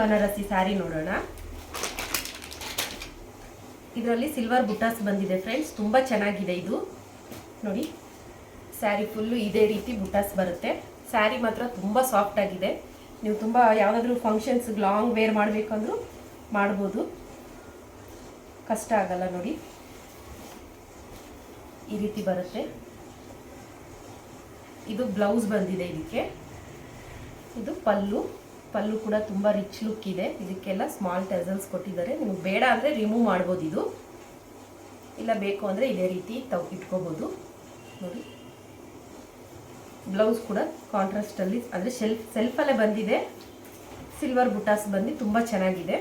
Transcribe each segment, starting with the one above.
ಬನಾರಸಿ ಸ್ಯಾರಿ ನೋಡೋಣ. ಇದರಲ್ಲಿ ಸಿಲ್ವರ್ ಬುಟ್ಟಾಸ್ ಬಂದಿದೆ ಫ್ರೆಂಡ್ಸ್, ತುಂಬ ಚೆನ್ನಾಗಿದೆ ಇದು. ನೋಡಿ, ಸ್ಯಾರಿ ಫುಲ್ಲು ಇದೇ ರೀತಿ ಬುಟ್ಟಾಸ್ ಬರುತ್ತೆ. ಸ್ಯಾರಿ ಮಾತ್ರ ತುಂಬ ಸಾಫ್ಟ್ ಆಗಿದೆ. ನೀವು ತುಂಬ ಯಾವುದಾದ್ರೂ ಫಂಕ್ಷನ್ಸ್ಗೆ ಲಾಂಗ್ ವೇರ್ ಮಾಡಬೇಕಂದ್ರೂ ಮಾಡ್ಬೋದು. ಕಷ್ಟ ಆಗಲ್ಲ ನೋಡಿ. ಈ ರೀತಿ ಬರುತ್ತೆ. ಇದು ಬ್ಲೌಸ್ ಬಂದಿದೆ ಇದಕ್ಕೆ. ಇದು ಪಲ್ಲು. ಪಲ್ಲು ಕೂಡ ತುಂಬ ರಿಚ್ ಲುಕ್ ಇದೆ. ಇದಕ್ಕೆಲ್ಲ ಸ್ಮಾಲ್ ಟೆಸಲ್ಸ್ ಕೊಟ್ಟಿದ್ದಾರೆ. ನಿಮಗೆ ಬೇಡ ಅಂದರೆ ರಿಮೂವ್ ಮಾಡ್ಬೋದು ಇದು. ಇಲ್ಲ ಬೇಕು ಅಂದರೆ ಇದೇ ರೀತಿ ತವ್ ಇಟ್ಕೋಬೋದು. ನೋಡಿ. ಬ್ಲೌಸ್ ಕೂಡ ಕಾಂಟ್ರಾಸ್ಟಲ್ಲಿ ಅಂದರೆ ಶೆಲ್ಫ್ ಸೆಲ್ಫಲ್ಲೇ ಬಂದಿದೆ. ಸಿಲ್ವರ್ ಬುಟಾಸ್ ಬಂದು ತುಂಬ ಚೆನ್ನಾಗಿದೆ.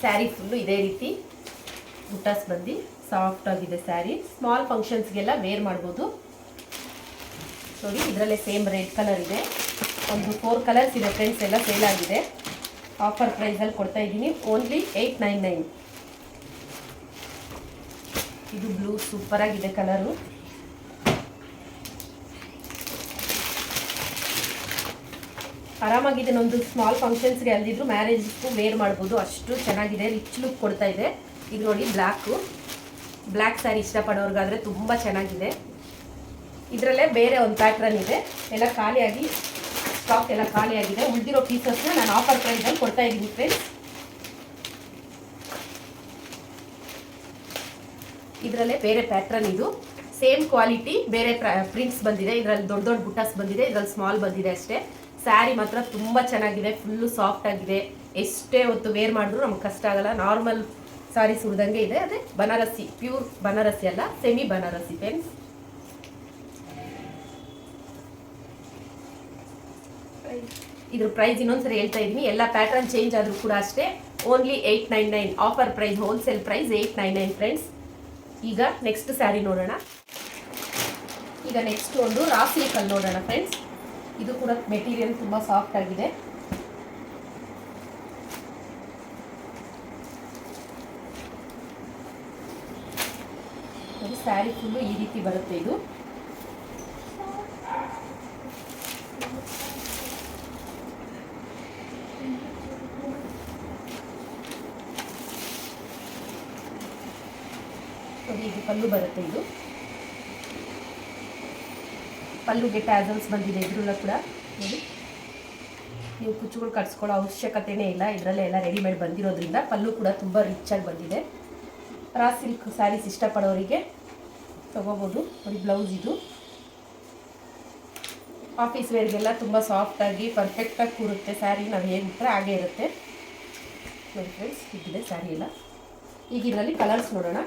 ಸ್ಯಾರಿ ಫುಲ್ಲು ಇದೇ ರೀತಿ ಬುಟಾಸ್ ಬಂದು ಸಾಫ್ಟ್ ಆಗಿದೆ ಸ್ಯಾರಿ ಸ್ಮಾಲ್ ಫಂಕ್ಷನ್ಸ್ಗೆಲ್ಲ ವೇರ್ ಮಾಡ್ಬೋದು. ನೋಡಿ, ಇದರಲ್ಲೇ ಸೇಮ್ ರೆಡ್ ಕಲರ್ ಇದೆ. ಒಂದು ಫೋರ್ ಕಲರ್ಸ್ ಇದೆ ಫ್ರೆಂಡ್ಸ್ ಎಲ್ಲ ಸೇಲ್ ಆಗಿದೆ. ಆಫರ್ ಪ್ರೈಸಲ್ಲಿ ಕೊಡ್ತಾ ಇದ್ದೀನಿ. ಓನ್ಲಿ ಏಯ್ಟ್ ನೈನ್ ನೈನ್ ಇದು ಬ್ಲೂ ಸೂಪರ್ ಆಗಿದೆ ಕಲರು ಆರಾಮಾಗಿದೆ. ಒಂದು ಸ್ಮಾಲ್ ಫಂಕ್ಷನ್ಸ್ಗೆ ಅಲ್ದಿದ್ರು ಮ್ಯಾರೇಜ್ಗೂ ವೇರ್ ಮಾಡ್ಬೋದು. ಅಷ್ಟು ಚೆನ್ನಾಗಿದೆ. ರಿಚ್ ಲುಕ್ ಕೊಡ್ತಾ ಇದೆ. ಇದು ನೋಡಿ ಬ್ಲ್ಯಾಕು ಬ್ಲ್ಯಾಕ್ ಸ್ಯಾರಿ ಇಷ್ಟಪಡೋರ್ಗಾದರೆ ತುಂಬ ಚೆನ್ನಾಗಿದೆ. ಇದರಲ್ಲೇ ಬೇರೆ ಒಂದು ಪ್ಯಾಟ್ರನ್ ಇದೆ. ಎಲ್ಲ ಖಾಲಿಯಾಗಿ ಸ್ಟಾಕ್ ಎಲ್ಲ ಖಾಲಿಯಾಗಿದೆ. ಉಳಿದಿರೋ ಪೀಸಸ್ನ ನಾನು ಆಫರ್ ಪ್ರೈಸಲ್ಲಿ ಕೊಡ್ತಾ ಇದ್ದೀನಿ ಫ್ರೆಂಡ್ಸ್ ಇದರಲ್ಲೇ ಬೇರೆ ಪ್ಯಾಟ್ರನ್ ಇದು. ಸೇಮ್ ಕ್ವಾಲಿಟಿ ಬೇರೆ ಪ್ರಿಂಟ್ಸ್ ಬಂದಿದೆ. ಇದರಲ್ಲಿ ದೊಡ್ಡ ದೊಡ್ಡ ಬುಟ್ಟಾಸ್ ಬಂದಿದೆ. ಇದರಲ್ಲಿ ಸ್ಮಾಲ್ ಬಂದಿದೆ ಅಷ್ಟೇ. ಸ್ಯಾರಿ ಮಾತ್ರ ತುಂಬ ಚೆನ್ನಾಗಿದೆ. ಫುಲ್ಲು ಸಾಫ್ಟ್ ಆಗಿದೆ. ಎಷ್ಟೇ ಹೊತ್ತು ವೇರ್ ಮಾಡಿದ್ರು ನಮ್ಗೆ ಕಷ್ಟ ಆಗಲ್ಲ. ನಾರ್ಮಲ್ ಸಾರೀಸ್ ಸುರಿದಂಗೆ ಇದೆ. ಅದೇ ಬನಾರಸಿ ಪ್ಯೂರ್ ಬನಾರಸಿ ಅಲ್ಲ ಸೆಮಿ ಬನಾರಸಿ ಪೆನ್ಸ್ ಇದ್ರ ಪ್ರೈಸ್ ಇನ್ನೊಂದ್ಸರಿ ಹೇಳ್ತಾ ಇದ್ದೀನಿ ಎಲ್ಲ ಪ್ಯಾಟರ್ನ್ ಚೇಂಜ್ ಆದರೂ ಕೂಡ ಅಷ್ಟೇ. Only eight nine nine offer price wholesale price eight nine nine friends ಈಗ ನೆಕ್ಸ್ಟ್ ಸ್ಯಾರಿ ನೋಡೋಣ. ಈಗ ನೆಕ್ಸ್ಟ್ ಒಂದು ರಾ ಕಲ್ ನೋಡೋಣ ಫ್ರೆಂಡ್ಸ್ ಇದು ಕೂಡ ಮೆಟೀರಿಯಲ್ ತುಂಬ ಸಾಫ್ಟ್ ಆಗಿದೆ. ಸ್ಯಾರಿ ಫುಲ್ಲು ಈ ರೀತಿ ಬರುತ್ತೆ ಇದು. ನೋಡಿ ಇದು ಪಲ್ಲು ಬರುತ್ತೆ ಇದು. ಪಲ್ಲುಗೆ ಟ್ಯಾಸಲ್ಸ್ ಬಂದಿದೆ ಇದ್ರಲ್ಲ ಕೂಡ. ನೋಡಿ. ನೀವು ಕುಚ್ಚುಗಳು ಕಟ್ಸ್ಕೊಳ್ಳೋ ಅವಶ್ಯಕತೆಯೇ ಇಲ್ಲ. ಇದರಲ್ಲೇ ಎಲ್ಲ ರೆಡಿಮೇಡ್ ಬಂದಿರೋದ್ರಿಂದ ಪಲ್ಲು ಕೂಡ ತುಂಬ ರಿಚಾಗಿ ಬಂದಿದೆ. ರಾ ಸಿಲ್ಕ್ ಸ್ಯಾರೀಸ್ ಇಷ್ಟಪಡೋರಿಗೆ ತೊಗೋಬೋದು. ನೋಡಿ ಬ್ಲೌಸ್ ಇದು. ಆಫೀಸ್ ವೇರ್ಗೆಲ್ಲ ತುಂಬ ಸಾಫ್ಟಾಗಿ ಪರ್ಫೆಕ್ಟಾಗಿ ಕೂರುತ್ತೆ. ಸ್ಯಾರಿ ನಾವು ಏನು ಬಿಟ್ಟರೆ ಹಾಗೆ ಇರುತ್ತೆ. ನೋಡಿ ಫ್ರೆಂಡ್ಸ್ ಇದ್ದಿದೆ ಸ್ಯಾರಿ ಎಲ್ಲ. ಈಗ ಇದರಲ್ಲಿ ಕಲರ್ಸ್ ನೋಡೋಣ.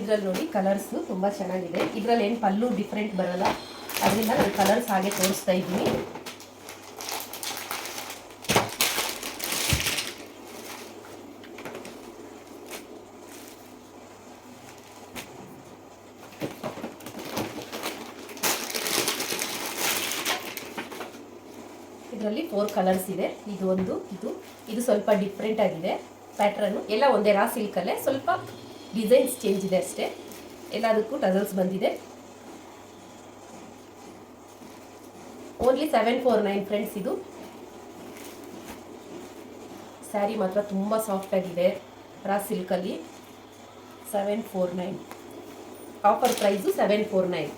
ಇದರಲ್ಲಿ ನೋಡಿ ಕಲರ್ಸು ತುಂಬ ಚೆನ್ನಾಗಿದೆ. ಇದರಲ್ಲಿ ಏನು ಪಲ್ಲು ಡಿಫ್ರೆಂಟ್ ಬರಲ್ಲ. ಅದರಿಂದ ನಾನು ಕಲರ್ಸ್ ಹಾಗೆ ತೋರಿಸ್ತಾ ಇದ್ದೀನಿ. ಇದರಲ್ಲಿ ಫೋರ್ ಕಲರ್ಸ್ ಇದೆ. ಇದು ಒಂದು, ಇದು ಇದು ಸ್ವಲ್ಪ ಡಿಫ್ರೆಂಟ್ ಆಗಿದೆ. ಪ್ಯಾಟ್ರನ್ನು ಎಲ್ಲ ಒಂದೇ ರಾ ಸಿಲ್ಕಲ್ಲೇ ಸ್ವಲ್ಪ ಡಿಸೈನ್ಸ್ ಚೇಂಜ್ ಇದೆ ಅಷ್ಟೇ. ಎಲ್ಲದಕ್ಕೂ ಟಸಲ್ಸ್ ಬಂದಿದೆ. Only seven four nine friends ಇದು. ಸ್ಯಾರಿ ಮಾತ್ರ ತುಂಬ ಸಾಫ್ಟ್ ಆಗಿದೆ. Raw ಸಿಲ್ಕಲ್ಲಿ seven four nine offer price seven four nine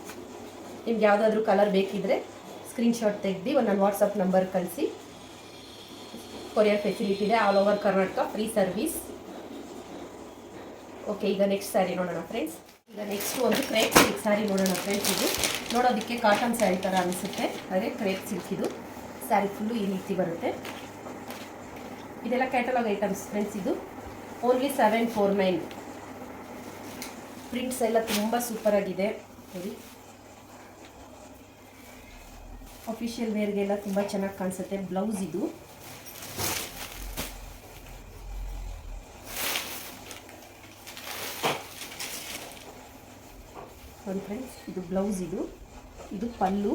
ನಿಮ್ಗೆ ಯಾವುದಾದ್ರೂ ಕಲರ್ ಬೇಕಿದ್ರೆ ಸ್ಕ್ರೀನ್ಶಾಟ್ ತೆಗೆದು ಒಂದು ನನ್ನ ವಾಟ್ಸಪ್ ನಂಬರ್ ಕಳಿಸಿ. ಕೊರಿಯರ್ ಫೆಸಿಲಿಟಿ ಇದೆ all over Karnataka free service okay ಈಗ ನೆಕ್ಸ್ಟ್ ಸ್ಯಾರಿ ನೋಡೋಣ ಫ್ರೆಂಡ್ಸ್ ಈಗ ನೆಕ್ಸ್ಟ್ ಒಂದು ಕ್ರೇಪ್ ಸಿಲ್ಕ್ ಸ್ಯಾರಿ ನೋಡೋಣ ಫ್ರೆಂಡ್ಸ್ ಇದು. ನೋಡೋದಕ್ಕೆ ಕಾಟನ್ ಸ್ಯಾರಿ ಥರ ಅನಿಸುತ್ತೆ. ಅದೇ ಕ್ರೇಪ್ ಸಿಲ್ಕ್ ಇದು. ಸ್ಯಾರಿ ಫುಲ್ಲು ಈ ರೀತಿ ಬರುತ್ತೆ. ಇದೆಲ್ಲ ಕ್ಯಾಟಲಾಗ್ ಐಟಮ್ಸ್ ಫ್ರೆಂಡ್ಸ್ ಇದು. Only seven four nine prints ಎಲ್ಲ ತುಂಬ ಸೂಪರ್ ಆಗಿದೆ. ನೋಡಿ. ಅಫಿಷಿಯಲ್ ವೇರ್ಗೆಲ್ಲ ತುಂಬ ಚೆನ್ನಾಗಿ ಕಾಣಿಸುತ್ತೆ. ಬ್ಲೌಸ್ ಇದು. ನೋಡಿ ಫ್ರೆಂಡ್ಸ್ ಇದು ಬ್ಲೌಸ್ ಇದು. ಇದು ಪಲ್ಲು.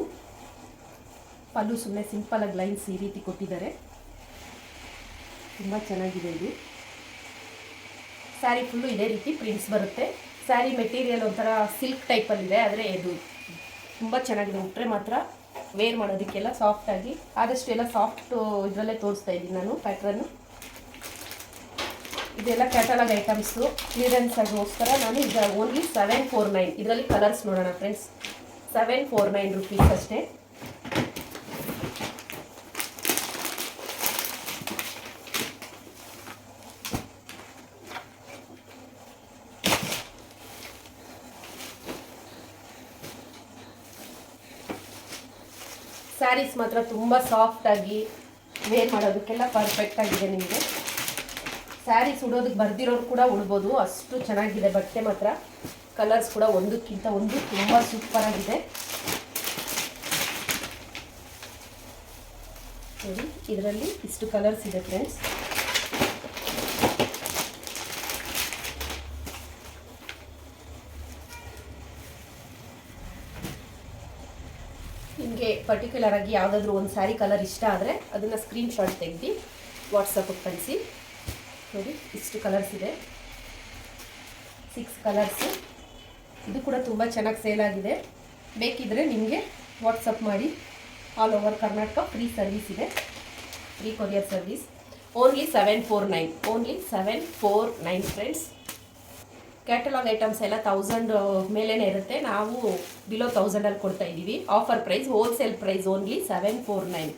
ಪಲ್ಲು ಸುಮ್ಮನೆ ಸಿಂಪಲಾಗಿ ಲೈನ್ಸ್ ಈ ರೀತಿ ಕೊಟ್ಟಿದ್ದಾರೆ. ತುಂಬ ಚೆನ್ನಾಗಿದೆ ಇದು. ಸ್ಯಾರಿ ಫುಲ್ಲು ಇದೇ ರೀತಿ ಪ್ರಿಂಟ್ಸ್ ಬರುತ್ತೆ. ಸ್ಯಾರಿ ಮೆಟೀರಿಯಲ್ ಒಂಥರ ಸಿಲ್ಕ್ ಟೈಪಲ್ಲಿದೆ ಆದರೆ ಇದು ತುಂಬ ಚೆನ್ನಾಗಿದೆ. ಉಟ್ರೆ ಮಾತ್ರ ವೇರ್ ಮಾಡೋದಕ್ಕೆಲ್ಲ ಸಾಫ್ಟಾಗಿ ಆದಷ್ಟು ಎಲ್ಲ ಸಾಫ್ಟ್ ಇದರಲ್ಲೇ ತೋರಿಸ್ತಾ ಇದ್ದೀನಿ ನಾನು ಪ್ಯಾಟ್ರನ್ನು ಇದೆಲ್ಲ ಕ್ಯಾಟಲಾಗ್ ಐಟಮ್ಸು ಕ್ಲಿಯರೆನ್ಸ್ ಆಗೋಸ್ಕರ ನಾನು ಈಗ ಓನ್ಲಿ ಸೆವೆನ್ ಫೋರ್ ನೈನ್ ಇದರಲ್ಲಿ ಕಲರ್ಸ್ ನೋಡೋಣ friends seven four nine rupees ಅಷ್ಟೇ. ಸ್ಯಾರೀಸ್ ಮಾತ್ರ ತುಂಬ ಸಾಫ್ಟಾಗಿ ವೇರ್ ಮಾಡೋದಕ್ಕೆಲ್ಲ ಪರ್ಫೆಕ್ಟಾಗಿದೆ ನಿಮಗೆ. ಸ್ಯಾರೀಸ್ ಸುಡೋದಕ್ಕೆ ಬರ್ದಿರೋರು ಕೂಡ ಉಳ್ಬೋದು. ಅಷ್ಟು ಚೆನ್ನಾಗಿದೆ. ಬಟ್ಟೆ ಮಾತ್ರ ಕಲರ್ಸ್ ಕೂಡ ಒಂದಕ್ಕಿಂತ ಒಂದು ತುಂಬ ಸೂಪರ್ ಆಗಿದೆ. ನೋಡಿ ಇದರಲ್ಲಿ ಇಷ್ಟು ಕಲರ್ಸ್ ಇದೆ ಫ್ರೆಂಡ್ಸ್ ನಿಮಗೆ ಪರ್ಟಿಕ್ಯುಲರ್ ಆಗಿ ಯಾವುದಾದ್ರೂ ಒಂದು ಸ್ಯಾರಿ ಕಲರ್ ಇಷ್ಟ ಆದರೆ ಅದನ್ನು ಸ್ಕ್ರೀನ್ ಶಾಟ್ ತೆಗೆದು ವಾಟ್ಸಪ್ಗೆ ಕಳಿಸಿ. ನೋಡಿ, ಇಷ್ಟು ಕಲರ್ಸ್ ಇದೆ. ಸಿಕ್ಸ್ ಕಲರ್ಸು ಇದು ಕೂಡ ತುಂಬ ಚೆನ್ನಾಗಿ ಸೇಲ್ ಆಗಿದೆ. ಬೇಕಿದ್ದರೆ ನಿಮಗೆ ವಾಟ್ಸಪ್ ಮಾಡಿ. All over Karnataka free service ಇದೆ. Free courier service only seven four nine only seven four nine friends catalogue items ಎಲ್ಲ ತೌಸಂಡ್ ಮೇಲೇ ಇರುತ್ತೆ. ನಾವು ಬಿಲೋ ತೌಸಂಡಲ್ಲಿ ಕೊಡ್ತಾ ಇದ್ದೀವಿ. Offer price wholesale price only seven four nine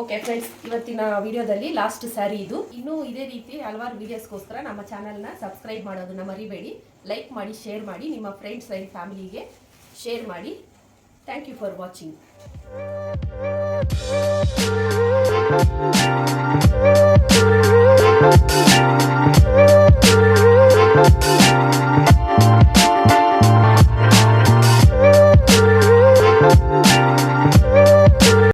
okay friends ಇವತ್ತಿನ ವಿಡಿಯೋದಲ್ಲಿ ಲಾಸ್ಟ್ ಸ್ಯಾರಿ ಇದು. ಇನ್ನೂ ಇದೇ ರೀತಿ ಹಲವಾರು ವೀಡಿಯೋಸ್ಗೋಸ್ಕರ ನಮ್ಮ ಚಾನಲ್ನ ಸಬ್ಸ್ಕ್ರೈಬ್ ಮಾಡೋದನ್ನ ಮರಿಬೇಡಿ. ಲೈಕ್ ಮಾಡಿ ಶೇರ್ ಮಾಡಿ, ನಿಮ್ಮ ಫ್ರೆಂಡ್ಸ್ ಆ್ಯಂಡ್ ಫ್ಯಾಮಿಲಿಗೆ ಶೇರ್ ಮಾಡಿ. Thank you for watching